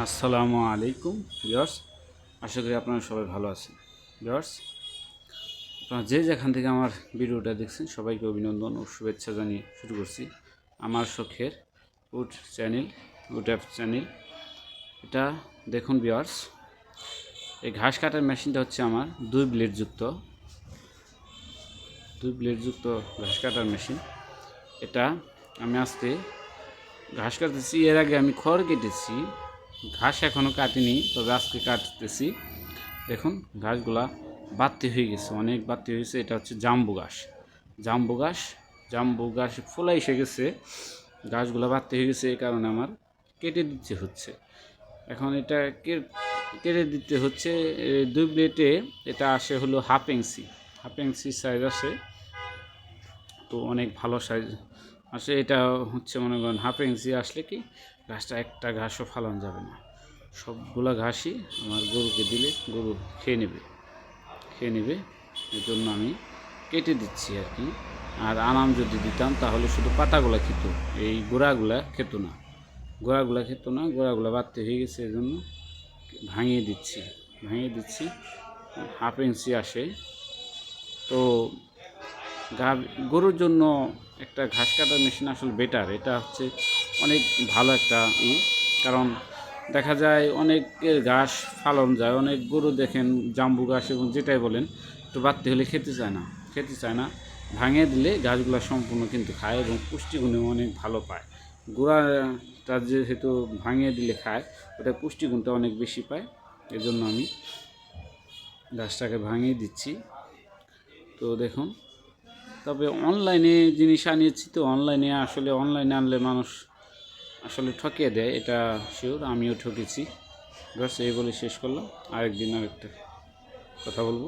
আসসালামু আলাইকুম বিয়ার্স আশা করি আপনারা সবাই ভালো আছেন। বিয়ার্স আপনারা যে যেখান থেকে আমার ভিডিওটা দেখছেন, সবাইকে অভিনন্দন ও শুভেচ্ছা জানিয়ে শুরু করছি। আমার শখের wood channel wood app channel. এটা দেখুন বিয়ার্স এই ঘাস কাটার মেশিনটা হচ্ছে আমার দুই ব্লেড যুক্ত দুই ব্লেড যুক্ত ঘাস কাটার মেশিন। এটা আমি আজকে ঘাস কাটতেছি, এর আগে আমি খড় কেটেছি। ঘাস এখনও কাটিনি, তবে আজকে কাটতেছি। দেখুন, ঘাসগুলা বাড়তি হয়ে গেছে, অনেক বাড়তি হয়েছে। এটা হচ্ছে জাম্বু ঘাস। জাম্বু ঘাস জাম্বু ঘাস ফোলা এসে গেছে, ঘাসগুলো বাড়তি হয়ে গেছে, এই কারণে আমার কেটে দিতে হচ্ছে। এখন এটা কেটে দিতে হচ্ছে দুই প্লেটে এটা আসে হলো half inch. Half inch size আসে তো অনেক ভালো সাইজ আসে এটা হচ্ছে মনে করেন হাফ ইঞ্চি আসলে কি ঘাসটা একটা ঘাসও ফালানো যাবে না। সবগুলা ঘাসই আমার গরুকে দিলে গরু খেয়ে নেবে। খেয়ে নেবে এই জন্য আমি কেটে দিচ্ছি আর কি। আর আনাম যদি দিতাম, তাহলে শুধু পাতাগুলা খেত, এই গোড়াগুলা খেত না। গোড়াগুলা খেত না, গোড়াগুলা বাড়তে হয়ে গেছে এই জন্য ভাঙিয়ে দিচ্ছি ভাঙিয়ে দিচ্ছি, হাফ ইঞ্চি আসে। তো গরুর জন্য একটা ঘাস কাটার মেশিন আসলে বেটার এটা হচ্ছে অনেক ভালো একটা ই, কারণ দেখা যায় অনেকের ঘাস ফালন যায়, অনেক গরু দেখেন জাম্বু ঘাস এবং যেটাই বলেন, একটু বাড়তে হলে খেতে চায় না, খেতে চায় না। ভাঙিয়ে দিলে গাছগুলো সম্পূর্ণ কিন্তু খায় এবং পুষ্টিগুণে অনেক ভালো পায়। গোড়াটা যেহেতু ভাঙিয়ে দিলে খায়, ওটা পুষ্টিগুণটা অনেক বেশি পায়। এজন্য আমি গাছটাকে ভাঙিয়ে দিচ্ছি। তো দেখুন তবে অনলাইনে জিনিস আনিয়েছি তো অনলাইনে আসলে অনলাইনে আনলে মানুষ আসলে ঠকিয়ে দেয়, এটা শিওর আমিও ঠকেছি। বাস এই বলে শেষ করলাম। আরেকদিন আরেকটা কথা বলব।